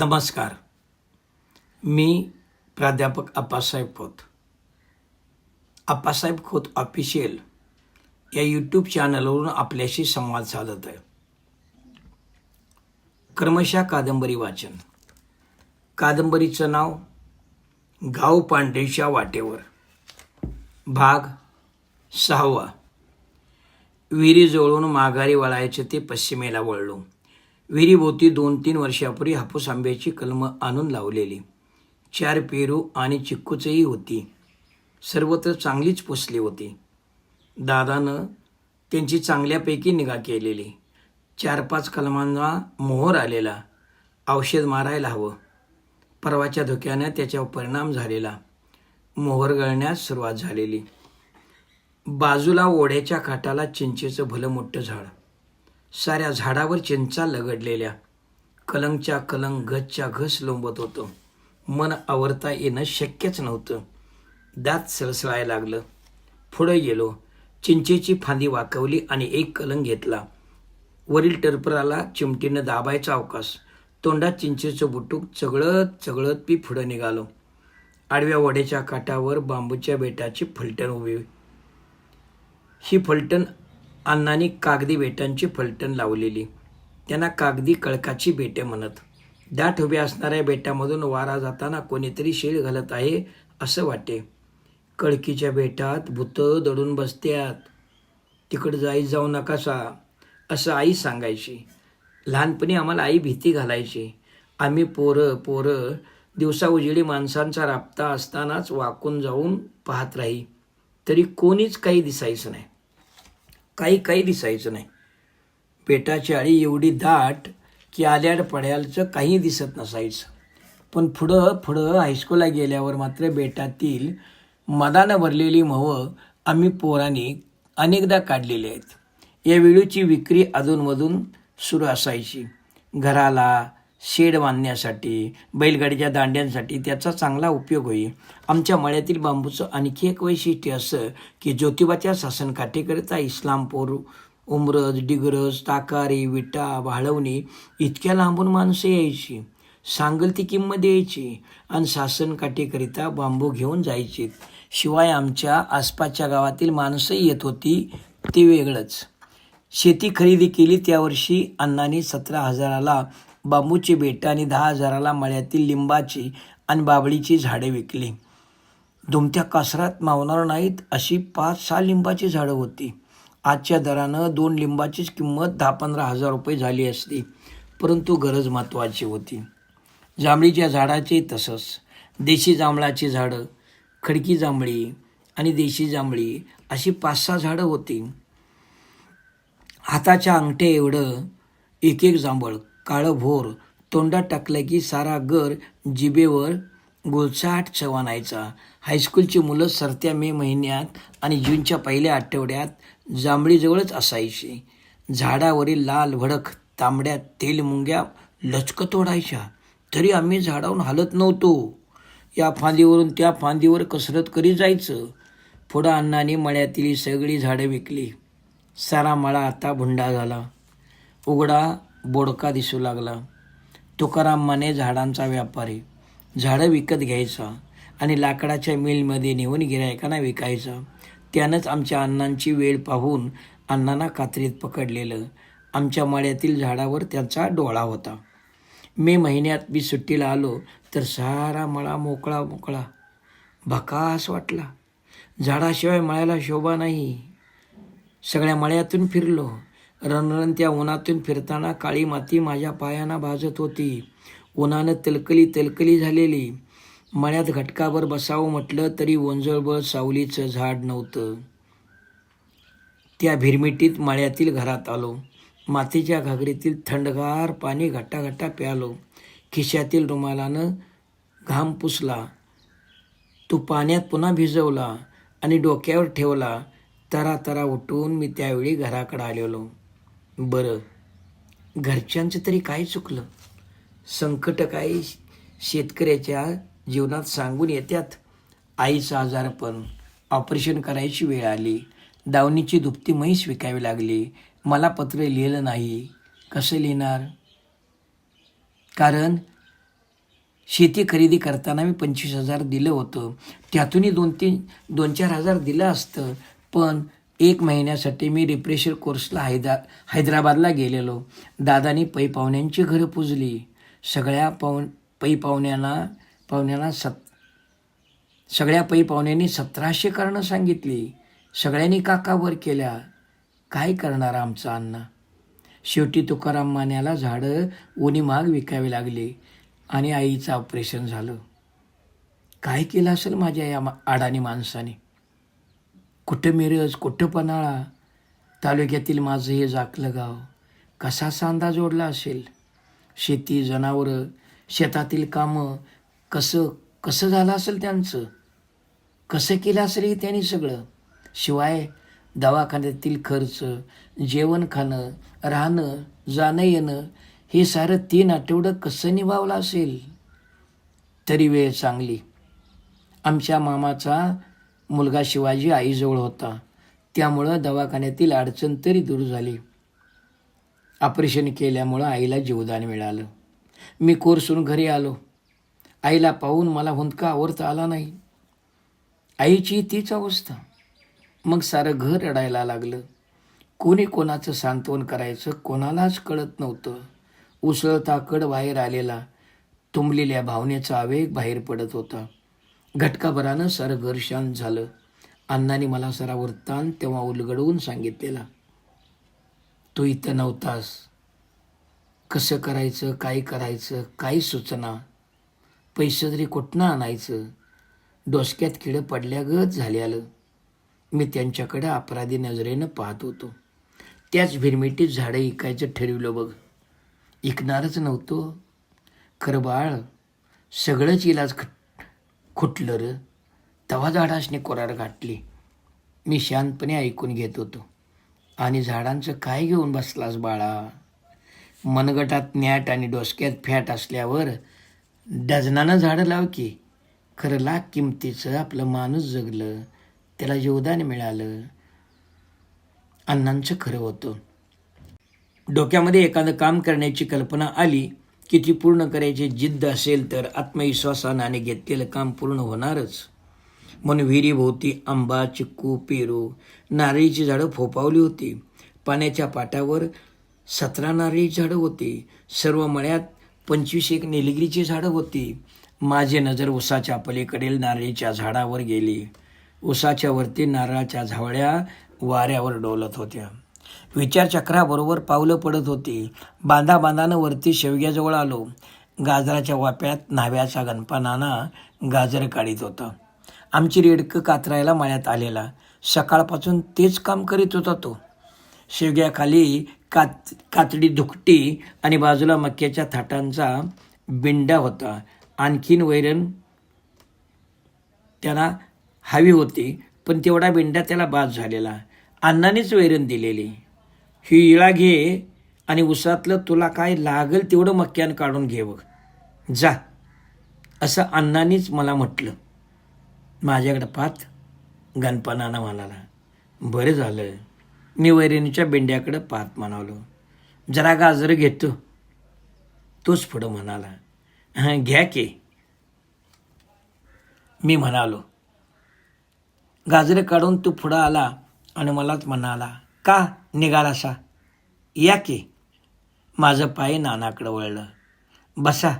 नमस्कार. मी प्राध्यापक आप्पासाहेब खोत. आप्पासाहेब खोत ऑफिशियल या यूट्यूब चॅनलवरून आपल्याशी संवाद साधत आहे. क्रमशः कादंबरी वाचन. कादंबरीचं नाव गाव पांढरीच्या वाटेवर. भाग सहावा. विहिरी जवळून माघारी वळायचे ते पश्चिमेला वळलो. विहिरीभोवती दोन तीन वर्षापूर्वी हापूस आंब्याची कलमं आणून लावलेली. चार पेरू आणि चिक्कूचही होती. सर्वत्र चांगलीच पोचली होती. दादानं त्यांची चांगल्यापैकी निगा केलेली. चार पाच कलमांना मोहर आलेला. औषध मारायला हवं. परवाच्या धोक्यानं त्याच्यावर परिणाम झालेला. मोहर गळण्यास सुरुवात झालेली. बाजूला ओढ्याच्या काठाला चिंचेचं भलं मोठं झाड. साऱ्या झाडावर चिंचा लगडलेल्या. कलंगच्या कलंग घसच्या घस लोंबत होतं. मन आवरता येणं शक्यच नव्हतं. दात सळसळायला लागलं. पुढं गेलो. चिंचेची फांदी वाकवली आणि एक कलंग घेतला. वरील टरपराला चिमटीनं दाबायचा अवकाश. तोंडात चिंचेचं बुटूक चगळत चगळत मी पुढं निघालो. आडव्या वड्याच्या काठावर बांबूच्या बेटाची फलटण उभी. ही फलटण अण्णांनी कागदी बेटांची फलटण लावलेली. त्यांना कागदी कळकाची बेटे म्हणत. दाट उभ्या असणाऱ्या बेटामधून वारा जाताना कोणीतरी शेळ घालत आहे असं वाटे. कळकीच्या बेटात भुतं दडून बसत्यात. तिकडं जाई जाऊ नकासा असं आई सांगायची. लहानपणी आम्हाला आई भीती घालायची. आम्ही पोरं पोरं दिवसा उजेडी माणसांचा राबता असतानाच वाकून जाऊन पाहत राही. तरी कोणीच काही दिसायचं नाही. काही काही दिसायचं नाही. पेटाची आळी एवढी दाट की आल्याड पड्यालचं काही दिसत नसायचं. पण पुढं पुढं हायस्कूलला गेल्यावर मात्र बेटातील मदानं भरलेली मवं आम्ही पोरांनी अनेकदा काढलेली आहेत. या वेळूची विक्री अधूनमधून सुरू असायची. घराला शेड बांधण्यासाठी बैलगाडीच्या दांड्यांसाठी त्याचा चांगला उपयोग होई आमच्या मळ्यातील बांबूचं आणखी एक वैशिष्ट्य असं की ज्योतिबाच्या शासनकाठीकरिता इस्लामपूर उमरज डिग्रज ताकारी विटा वाळवणी इतक्या लांबून माणसं यायची सांगल ती किंमत द्यायची आणि शासनकाठीकरिता बांबू घेऊन जायची. शिवाय आमच्या आसपासच्या गावातील माणसंही येत होती ते वेगळंच. शेती खरेदी केली त्या वर्षी अण्णांनी सतरा हजाराला बांबूची बेटं आणि दहा हजाराला मळ्यातील लिंबाची आणि बाबळीची झाडे विकली. दुमत्या कासरात मावणार नाहीत अशी पाच सहा लिंबाची झाडं होती. आजच्या दरानं दोन लिंबाचीच किंमत दहा पंधरा हजार रुपये झाली असती. परंतु गरज महत्त्वाची होती. जांभळीच्या झाडाचे तसंच. देशी जांभळाची झाडं खडकी जांभळी आणि देशी जांभळी अशी पाच सहा झाडं होती. हाताच्या अंगठे एवढं एक एक जांभळ काळभोर तोंडात टाकलं की सारा गर जिबेवर गोलसाट चवानायचा हायस्कूलची मुलं सरत्या मे महिन्यात आणि जूनच्या पहिल्या आठवड्यात जांभळीजवळच असायची. झाडावरील लाल भडक तांबड्या तेलमुंग्या लचकत ओढायच्या तरी आम्ही झाडावरून हलत नव्हतो. या फांदीवरून त्या फांदीवर कसरत करीत जायचं. पुढं अण्णाने मळ्यातील सगळी झाडं विकली. सारा मळा आता भुंडा झाला. उघडा बोडका दिसू लागला. तुकाराम माने झाडांचा व्यापारी. झाडं विकत घ्यायचा आणि लाकडाच्या मिलमध्ये नेऊन गिरायकांना विकायचा. त्यानंच आमच्या अण्णांची वेळ पाहून अण्णांना कात्रीत पकडलेलं. आमच्या मळ्यातील झाडावर त्याचा डोळा होता. मे महिन्यात मी सुट्टीला आलो तर सारा मळा मोकळा मोकळा. भकास वाटला. झाडाशिवाय मळ्याला शोभा नाही. सगळ्या मळ्यातून फिरलो. रणरणत्या उन्हातून फिरताना काळी माती माझ्या पायांना भाजत होती. उन्हानं तलकली तलकली झालेली. मळ्यात घटकावर बसावं म्हटलं तरी ओंजळबळ सावलीचं झाड नव्हतं. त्या भिरमिटीत मळ्यातील घरात आलो. मातीच्या घागरीतील थंडगार पाणी घट्टा प्यालो. खिशातील रुमालानं घाम पुसला. तो पाण्यात पुन्हा भिजवला आणि डोक्यावर ठेवला. तरा तरा उठून मी त्यावेळी घराकडे आलेलो. बरं. घरच्यांचं तरी काय चुकलं? संकट काय शेतकऱ्याच्या जीवनात सांगून येतात आईचं आजारपण ऑपरेशन करायची वेळ आली. दावणीची दुपती म्हैस विकावी लागली. मला पत्र लिहिलं नाही. कसं लिहिणार? कारण शेती खरेदी करताना मी पंचवीस हजार दिलं होतं. त्यातूनही दोन तीन दोन चार हजार दिलं असतं. पण एक महिन्यासाठी मी रिप्रेशर कोर्सला हैदा हैदराबादला गेलेलो. दादानी पै पाहुण्यांची घरं पुजली. सगळ्या पाहु पै पाहुण्यांना पाहुण्यांना सत सगळ्या पै पाहुण्यांनी सतराशे कारणं सांगितली. सगळ्यांनी काकावर केल्या. काय करणार आमचा अण्णा? शेवटी तुकाराम मान्याला झाडं उनी माग विकावी लागली आणि आईचं ऑपरेशन झालं. काय केलं असेल माझ्या या मा- अडाणी माणसाने? कुठं मिरज कुठं पन्हाळा तालुक्यातील माझं हे जाकलं गाव. कसा सांदा जोडला असेल? शेती जनावरं शेतातील कामं कसं कसं झालं असेल त्यांचं? कसं केलं असेल हे त्यांनी सगळं? शिवाय दवाखान्यातील खर्च जेवण खाणं राहणं जाणं येणं हे सारं तीन आठवडं कसं निभावलं असेल? तरी वेळ चांगली. आमच्या मामाचा मुलगा शिवाजी आईजवळ होता. त्यामुळं दवाखान्यातील अडचण तरी दूर झाली. ऑपरेशन केल्यामुळं आईला जीवदान मिळालं. मी कोर्सून घरी आलो. आईला पाहून मला हुंदका आवरता आला नाही. आईची तीच अवस्था. मग सारं घर रडायला लागलं. कोणी कोणाचं सांत्वन करायचं कोणालाच कळत नव्हतं. उसळता कड बाहेर आलेला तुंबलेल्या भावनेचा आवेग बाहेर पडत होता. घटकाभरानं सारं घर शांत झालं. अण्णाने मला सारा वृत्तांत तेव्हा उलगडवून सांगितलेला तू इथं नव्हतास. कसं करायचं काय करायचं काय सूचना? पैसे तरी कुठनं आणायचं डोसक्यात किडं पडल्यागत झाल्यालं. मी त्यांच्याकडे अपराधी नजरेनं पाहत होतो. त्याच भिरमिटीत झाडं इकायचं ठरवलं बघ. इकणारच नव्हतो. खरं बाळ सगळंच इलाज खट खुटलं र? तवा झाडासने कोरार गाठली. मी शांतपणे ऐकून घेत होतो. आणि झाडांचं काय घेऊन बसलास बाळा? मनगटात न्याट आणि डोसक्यात फॅट असल्यावर डझनानं झाडं लाव की. खरं लाख किमतीचं आपलं माणूस जगलं. त्याला योगदान मिळालं. अण्णांचं खरं होतं. डोक्यामध्ये एखादं काम करण्याची कल्पना आली की ती पूर्ण करायची जिद्द असेल तर आत्मविश्वासानं आणि घेतलेलं काम पूर्ण होणारच. म्हणून विहिरीभोवती आंबा चिक्कू पेरू नारळीची झाडं फोपावली होती. पाण्याच्या पाटावर सतरा नारळीची झाडं होती. सर्व मळ्यात पंचवीस एक निलगिरीची झाडं होती. माझी नजर उसाच्या पलीकडील नारळीच्या झाडावर गेली. उसाच्या वरती नारळाच्या झावळ्या वाऱ्यावर डोलत होत्या. विचारचक्राबरोबर पावलं पडत होती. बांधा बांधानं वरती शेवग्याजवळ आलो. गाजराच्या वाप्यात न्हाव्याचा गणपा नाना गाजर काढीत होता. आमची रेडकं कातरायला मळ्यात आलेला. सकाळपासून तेच काम करीत होता तो. शेवग्याखाली कात कातडी धुकटी आणि बाजूला मक्याच्या थाटांचा बिंडा होता. आणखीन वैरण त्याला हवी होती पण तेवढा बिंडा त्याला बाद झालेला. अण्णानेच वैरण दिलेली. ही इळा घे आणि उसातलं तुला काय लागेल तेवढं मक्यान काढून घे बघ. जा. असं अण्णांनीच मला म्हटलं. माझ्याकडं पाहत गणपणानं म्हणाला बरं झालं. मी वैरणीच्या बेंड्याकडं पाहत म्हणालो जरा गाजर घेतो. तोच पुढं म्हणाला हां घ्या की. मी म्हणालो गाजरे काढून तू पुढं आला. आणि मलाच म्हणाला का? निघालासा या की माझं पाय नानाकडं वळलं. बसा.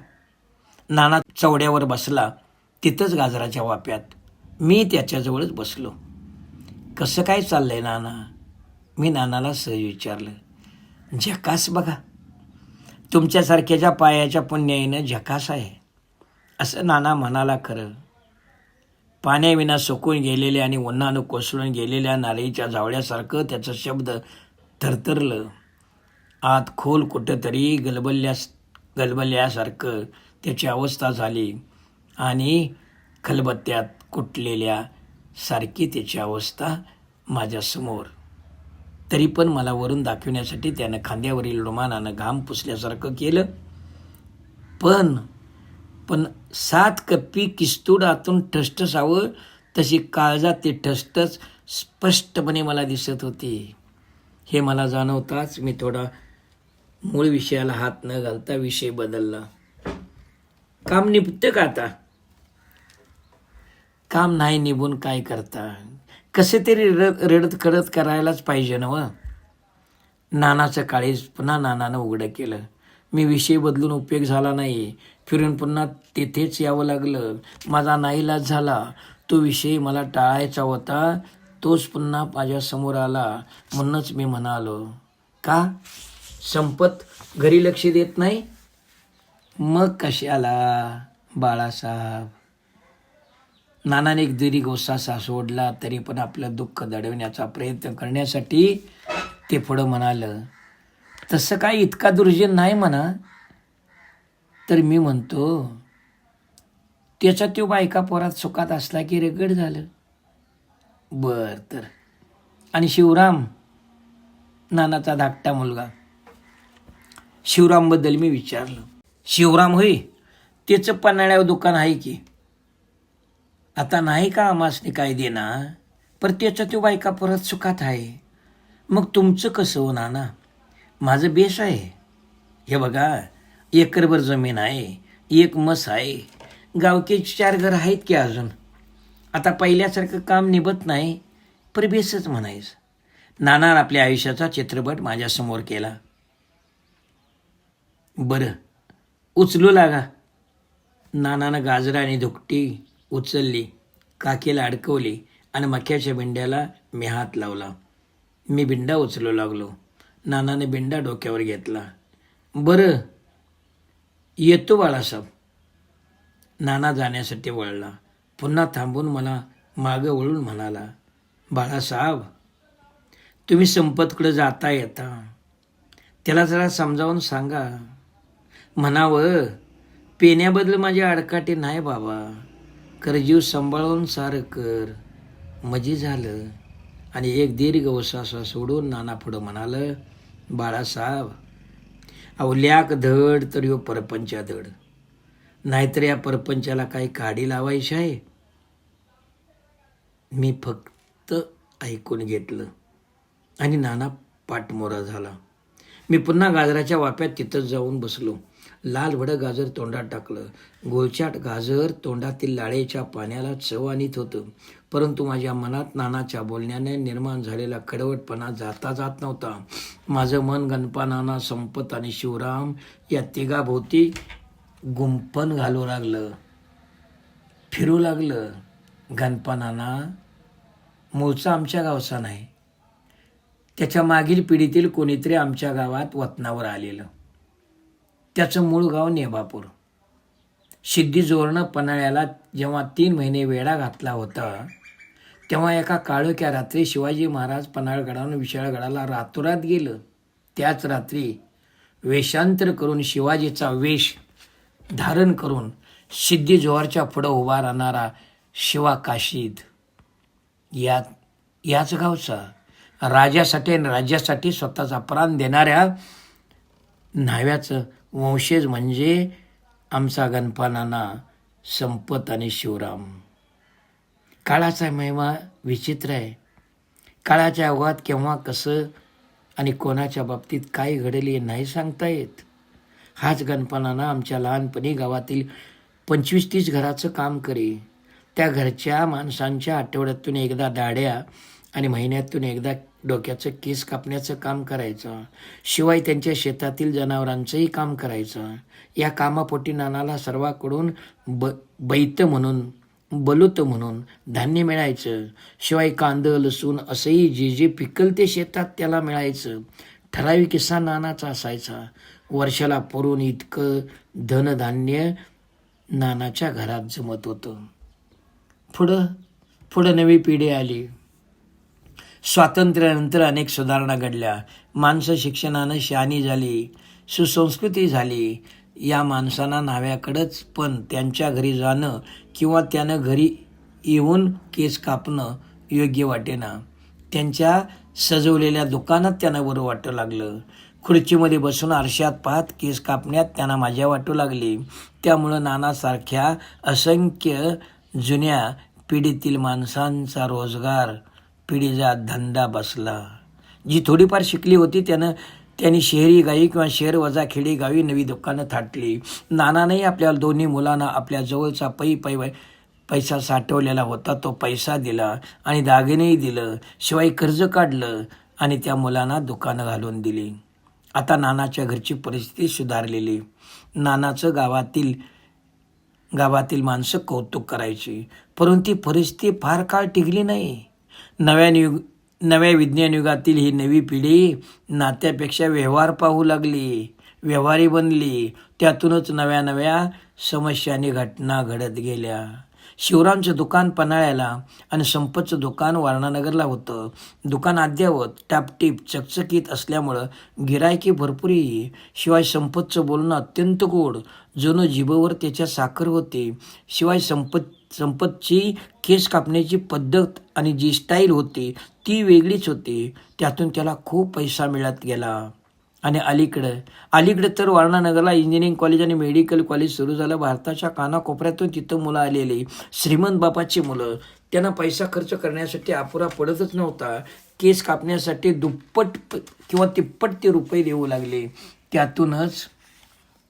नाना चवड्यावर बसला तिथंच गाजराच्या वाप्यात. मी त्याच्याजवळच बसलो. कसं काय चाललंय नाना? मी नानाला सहज विचारलं. झकास बघा. तुमच्यासारख्याच्या पायाच्या पुण्याईनं झकास आहे असं नाना म्हणाला खरं. पाण्याविना सुकून गेलेल्या आणि उन्हानं कोसळून गेलेल्या नारळीच्या जावळ्यासारखं त्याचं शब्द थरथरलं. आत खोल कुठंतरी गलबल्यास गलबल्यासारखं त्याची अवस्था झाली आणि खलबत्त्यात कुटलेल्या सारखी त्याची अवस्था माझ्यासमोर तरी पण मला वरून दाखवण्यासाठी त्यानं खांद्यावरील रुमानानं घाम पुसल्यासारखं केलं. पण पण सात कप्पी किस्तूड आतून ठसठसावं तशी काळजात ते ठसठस स्पष्टपणे मला दिसत होती. हे मला जाणवताच मी थोडा मूळ विषयाला हात न घालता विषय बदलला. काम निपतं का आता? काम नाही निभून काय करता? कसे तरी रडत रडत करत करायलाच पाहिजे ना व? नानाचं काळीज पुन्हा नानानं उघडं केलं. मी विषय बदलून उपयोग झाला नाही फिरून पुन्हा तेथेच यावं लागलं. माझा नाईलाज झाला. तो विषय मला टाळायचा होता. तोच पुन्हा माझ्यासमोर आला म्हणूनच मी म्हणालो का? संपत घरी लक्ष देत नाही? मग कशाला बाळासाहेब? नानाने एक जरी गोसासा सोडला तरी पण आपलं दुःख दडवण्याचा प्रयत्न करण्यासाठी ते पुढं म्हणालं तसं काय इतका दुर्जन नाही म्हणा. तर मी म्हणतो त्याचा तो बायका पोरात सुखात असला की रेगड झालं. बर तर. आणि शिवराम नानाचा धाकटा मुलगा. शिवरामबद्दल मी विचारलं. शिवराम होय त्याचं पन्हाळ्यावर दुकान आहे की? आता नाही का आमासने काय देणार पर त्याचा तो बायका परत सुखात आहे. मग तुमचं कसं हो नाना? माझं बेस आहे. हे बघा एकरभर जमीन आहे एक मस आहे. गावके चार घर आहेत की अजून? आता पहिल्यासारखं काम निभत नाही पर बेसच म्हणायचं. नाना आपल्या आयुष्याचा चित्रपट माझ्यासमोर केला. बरं उचलू लागा. नानानं गाजरा आणि धुकटी उचलली काकेला अडकवली आणि मक्याच्या बिंड्याला मी हात लावला. मी बिंडा उचलू लागलो. नानाने बिंडा डोक्यावर घेतला. बरं येतो बाळासाहेब. नाना जाण्यासाठी वळला. पुन्हा थांबून मला मागं वळून म्हणाला बाळासाहेब तुम्ही संपतकडं जाता येता. त्याला जरा समजावून सांगा. म्हणावं पेण्याबद्दल माझे आडकाटे नाही बाबा. कर जीव सांभाळून सारं कर. मजी झालं आणि एक दीर्घ वसासा सोडून नाना पुढं म्हणालं बाळासाहेब अवल्याक धड तर यो परपंचा धड. नाहीतर या परपंचाला काही काडी लावायची आहे. मी फक्त ऐकून घेतलं. आणि नाना पाठमोरा झाला. मी पुन्हा गाजराच्या वाप्यात तिथंच जाऊन बसलो. लाल भडक गाजर तोंडात टाकलं. गोलचाट गाजर तोंडातील लाळेच्या पाण्याला चव आणीत होतं. परंतु माझ्या मनात नानाच्या बोलण्याने निर्माण झालेला कडवटपणा जाता जात नव्हता. माझं मन गणपा नाना संपत आणि शिवराम या तिघाभोवती गुंपण घालू लागलं फिरू लागलं. गणपणाना मूळचा आमच्या गावचा नाही. त्याच्या मागील पिढीतील कोणीतरी आमच्या गावात वतनावर आलेलं. त्याचं मूळ गाव नेबापूर सिद्धी जोरणं पन्हाळ्याला जेव्हा तीन महिने वेढा घातला होता तेव्हा एका काळोख्या रात्री शिवाजी महाराज पन्हाळगडावरून विशाळगडाला रातोरात गेलं. त्याच रात्री वेषांतर करून शिवाजीचा वेश धारण करून सिद्धी जोहरच्या पुढं उभा राहणारा शिवा काशीद. या याच गावचा राजासाठी आणि राज्यासाठी स्वतःचा प्राण देणाऱ्या न्हाव्याचं वंशज म्हणजे आमचा गणपानाना संपत आणि शिवराम. काळाचा महिमा विचित्र आहे. काळाच्या अवघात केव्हा कसं आणि कोणाच्या बाबतीत काय घडेल हे नाही सांगता येत. हाच गणपणाना आमच्या लहानपणी गावातील पंचवीस तीस घराचं काम करे. त्या घरच्या माणसांच्या आठवड्यातून एकदा दाड्या आणि महिन्यातून एकदा डोक्याचं केस कापण्याचं काम करायचं. शिवाय त्यांच्या शेतातील जनावरांचंही काम करायचं. या कामापोटी नानाला सर्वाकडून ब बैत म्हणून बलूत म्हणून धान्य मिळायचं. शिवाय कांदं लसूण असंही जे जे पिकल ते शेतात त्याला मिळायचं. ठराविक किस्सा नानाचा असायचा. वर्षाला पुरून इतकं धनधान्य नानाच्या घरात जमत होतं. पुढं पुढं नवी पिढी आली. स्वातंत्र्यानंतर अनेक सुधारणा घडल्या. माणसं शिक्षणानं शहाणी झाली सुसंस्कृती झाली. या माणसांना नाव्याकडंच पण त्यांच्या घरी जाणं किंवा त्यानं घरी येऊन केस कापणं योग्य वाटेना. त्यांच्या सजवलेल्या दुकानात त्यांना बरं वाटू लागलं. खुर्चीमध्ये बसून आरशात पाहत केस कापण्यात त्यांना मजा वाटू लागली. त्यामुळं नानासारख्या असंख्य जुन्या पिढीतील माणसांचा रोजगार पिढीचा धंदा बसला. जी थोडीफार शिकली होती त्यानं त्यांनी शहरी गाई किंवा शहर वजा खेडी गावी नवी दुकानं थाटली. नानानंही आपल्या दोन्ही मुलांना आपल्या जवळचा पै पै पैसा साठवलेला होता तो पैसा दिला आणि दागिनेही दिलं. शिवाय कर्ज काढलं आणि त्या मुलांना दुकानं घालून दिली. आता नानाच्या घरची परिस्थिती सुधारलेली. नानाचं गावातील गावातील माणसं कौतुक करायची. परंतु ती परिस्थिती फार काळ टिकली नाही. नव्या युग नव्या विज्ञान युगातील ही नवी पिढी नात्यापेक्षा व्यवहार पाहू लागली व्यवहारी बनली. त्यातूनच नव्या नव्या समस्यांनी घटना घडत गेल्या. शिवरामचं दुकान पन्हाळ्याला आणि संपतचं दुकान वारणानगरला होतं. दुकान अद्यावत टापटीप चकचकीत असल्यामुळं गिरायकी भरपूर. येई शिवाय संपतचं बोलणं अत्यंत गोड. जणू जिभेवर त्याच्या साखर होते. शिवाय संपत संपतची केस कापण्याची पद्धत आणि जी स्टाईल होती ती वेगळीच होती. त्यातून त्याला खूप पैसा मिळत गेला. आणि अलीकडं. अलीकडे तर वारणानगरला इंजिनिअरिंग कॉलेज आणि मेडिकल कॉलेज सुरू झालं. भारताच्या कानाकोपऱ्यातून तिथं मुलं आलेली. श्रीमंत बापाची मुलं. त्यांना पैसा खर्च करण्यासाठी अपुरा पडतच नव्हता. केस कापण्यासाठी दुप्पट किंवा तिप्पट ते रुपये देऊ लागले. त्यातूनच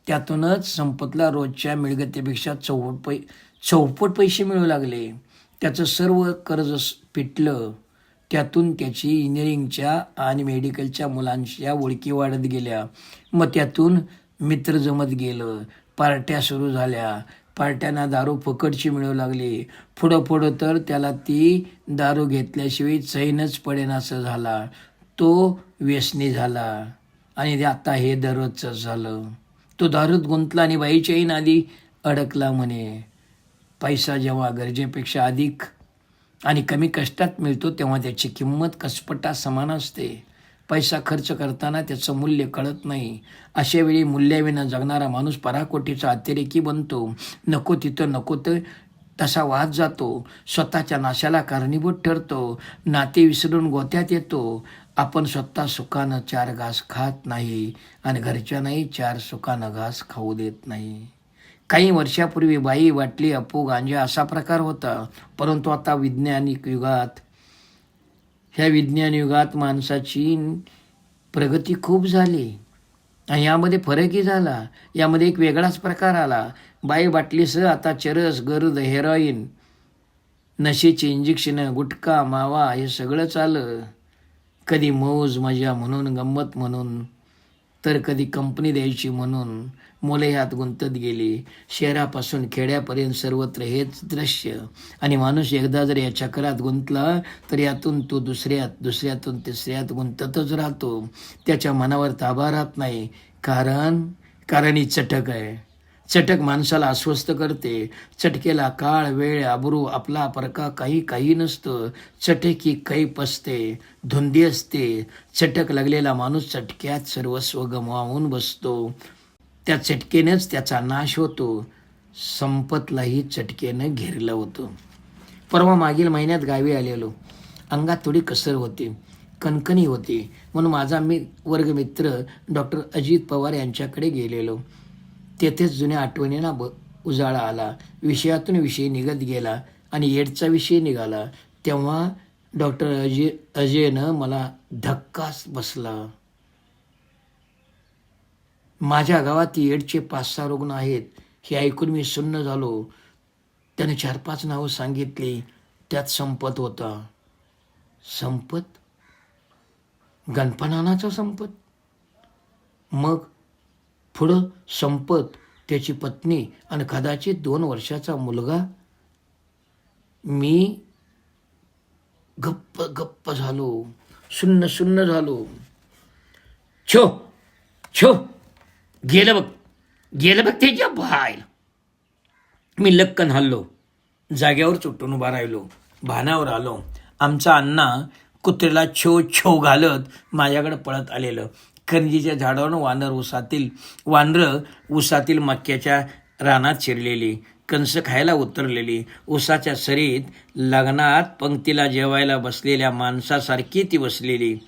त्यातूनच संपतला रोजच्या मिळगतीपेक्षा चौपट पै चौपट पैसे मिळू लागले. त्याचं सर्व कर्ज पिटलं. त्यातून त्याची इंजिनिअरिंगच्या आणि मेडिकलच्या मुलांच्या ओळखी वाढत गेल्या. मग त्यातून मित्र जमत गेलं. पार्ट्या सुरू झाल्या. पार्ट्यांना दारू फुकटची मिळू लागली. पुढं पुढं तर त्याला ती दारू घेतल्याशिवाय चैनच पडेनासं झाला. तो व्यसनी झाला. आणि आता हे दररोजचं झालं. तो दारूत गुंतला आणि बाईच्याही नादी अडकला म्हणे. पैसा जेव्हा गरजेपेक्षा अधिक आणि कमी कष्टात मिळतो तेव्हा त्याची किंमत कसपटा समान असते. पैसा खर्च करताना त्याचं मूल्य कळत नाही. अशा वेळी मूल्याविना जगणारा माणूस पराकोटीचा अतिरेकी बनतो. नको तिथं नको तर तसा वाहत जातो. स्वतःच्या नाशाला कारणीभूत ठरतो. नाते विसरून गोत्यात येतो. आपण स्वतः सुखानं चार घास खात नाही आणि घरच्यांनाही चार सुखानं घास खाऊ देत नाही. काही वर्षापूर्वी बाई वाटली अप्पू गांजा असा प्रकार होता. परंतु आता वैज्ञानिक युगात ह्या विज्ञान युगात माणसाची प्रगती खूप झाली. आणि यामध्ये फरकही झाला. यामध्ये एक वेगळाच प्रकार आला. बाई बाटलीसह आता चरस गरुद हेरॉईन नशेची इंजेक्शनं गुटखा मावा हे सगळंच आलं कधी मौज मजा म्हणून गंमत म्हणून तर कधी कंपनी द्यायची म्हणून. मुले यात गुंतत गेली. शहरापासून खेड्यापर्यंत सर्वत्र हेच दृश्य. आणि माणूस एकदा जर या चक्रात गुंतला तर यातून तो दुसऱ्यात दुसऱ्यातून तिसऱ्यात गुंततच राहतो. त्याच्या मनावर ताबा राहत नाही. कारण कारण ही चटक आहे. चटक माणसाला अस्वस्थ करते. चटकेला काळ वेळ आबरू आपला परका काही काही नसतं. चटकी कैप असते धुंदी असते. चटक लागलेला माणूस चटक्यात सर्वस्व गमावून बसतो. त्या चटकेनेच त्याचा नाश होतो. संपतलाही चटकेनं घेरलं होतं. परवा मागील महिन्यात गावी आलेलो. अंगात थोडी कसर होती. कणकणी होती. म्हणून माझा मी वर्गमित्र डॉक्टर अजित पवार यांच्याकडे गेलेलो. तेथेच जुन्या आठवणींना ब उजाळा आला. विषयातून विषय निघत गेला आणि एडचा विषय निघाला. तेव्हा डॉक्टर अजय अजयनं मला धक्काच बसला. माझ्या गावात एडचे पाच सहा रुग्ण आहेत. हे ऐकून मी सुन्न झालो. त्याने चार पाच नावं सांगितली. त्यात संपत होता. संपत? गणपनानाचा संपत? मग पुढं संपत त्याची पत्नी आणि कदाचित दोन वर्षाचा मुलगा? मी गप्प गप्प झालो. सुन्न सुन्न झालो. छो! छो! गेलं बघ. गेलं बघ त्याच्या बाहेर मी लक्कन हल्लो जाग्यावर चुटून उभा राहिलो. भानावर आलो. आमचा अण्णा कुत्र्याला छो छो घालत माझ्याकडे पळत आलेलं. करंजीच्या झाडावरून वानर उसातील वानरं उसातील मक्याच्या रानात शिरलेली. कंस खायला उतरलेली. उसाच्या सरीत लग्नात पंक्तीला जेवायला बसलेल्या माणसासारखी ती बसलेली.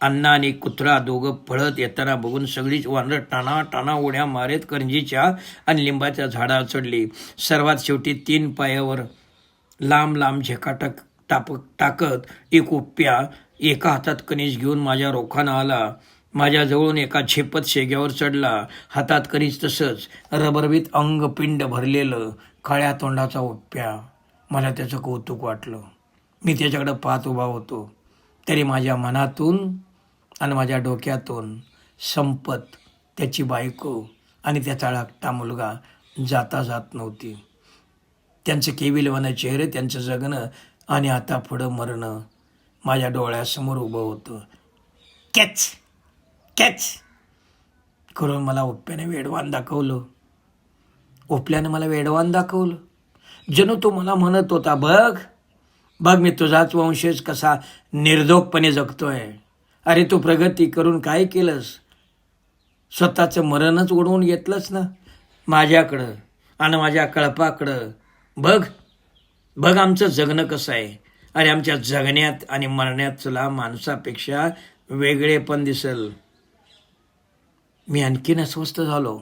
अण्णा आणि कुत्रा दोघं पळत येताना बघून सगळीच वानरं टाणा टाणा उड्या मारत करंजीच्या आणि लिंबाच्या झाडावर चढली. सर्वात शेवटी तीन पायावर लांब लांब झेका टाक टाप टाकत एक उप्प्या एका हातात कणीस घेऊन माझ्या रोखानं आला. माझ्याजवळून एका झेपत शेग्यावर चढला. हातात कणीस तसंच रबरबीत अंग पिंड भरलेलं काळ्या तोंडाचा उप्प्या मला त्याचं कौतुक वाटलं. मी त्याच्याकडं पाहत उभा होतो. तरी माझ्या मनातून आणि माझ्या डोक्यातून संपत त्याची बायको आणि त्याचा धाकटा मुलगा जाता जात नव्हती. त्यांचं केविलवानं चेहरे त्यांचं जगणं आणि आता पुढं मरणं माझ्या डोळ्यासमोर उभं होतं. कॅच! कॅच! करून मला ओप्याने वेडवान दाखवलं. ओपल्यानं मला वेडवान दाखवलं. जणू तो मला म्हणत होता बघ बघ मी तुझाच वंशज कसा निर्दोकपणे जगतोय. अरे तू प्रगती करून काय केलंस? स्वतःचं मरणच उडवून घेतलंच ना? माझ्याकडं आणि माझ्या कळपाकडं. बघ बघ आमचं जगणं कसं आहे. अरे आमच्या जगण्यात आणि मरण्यात तुला माणसापेक्षा वेगळे पण दिसल. मी आणखीन अस्वस्थ झालो.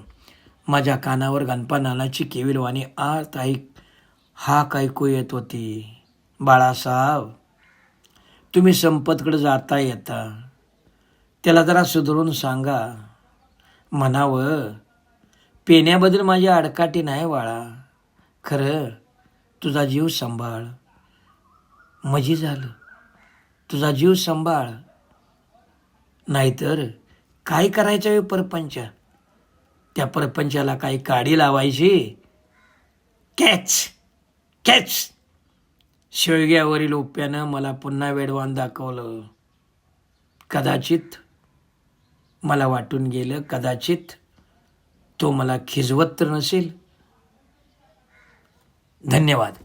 माझ्या कानावर गणपा नानाची केविलवाणी आत ऐक. हाक ऐकू येत होती. बाळासाहेब तुम्ही संपतकडे जाता येता. त्याला जरा सुधरून सांगा. म्हणावं पेण्याबद्दल माझी आडकाठी नाही वाळा खरं तुझा जीव सांभाळ. मजी झालं. तुझा जीव सांभाळ. नाहीतर काय करायचं आहे परपंच? त्या परपंचाला काही काडी लावायची? कॅच! कॅच! शेळग्यावरील उप्यानं मला पुन्हा वेडवान दाखवलं. कदाचित मला वाटून गेलं कदाचित तो मला खिजवत तर नसेल. धन्यवाद.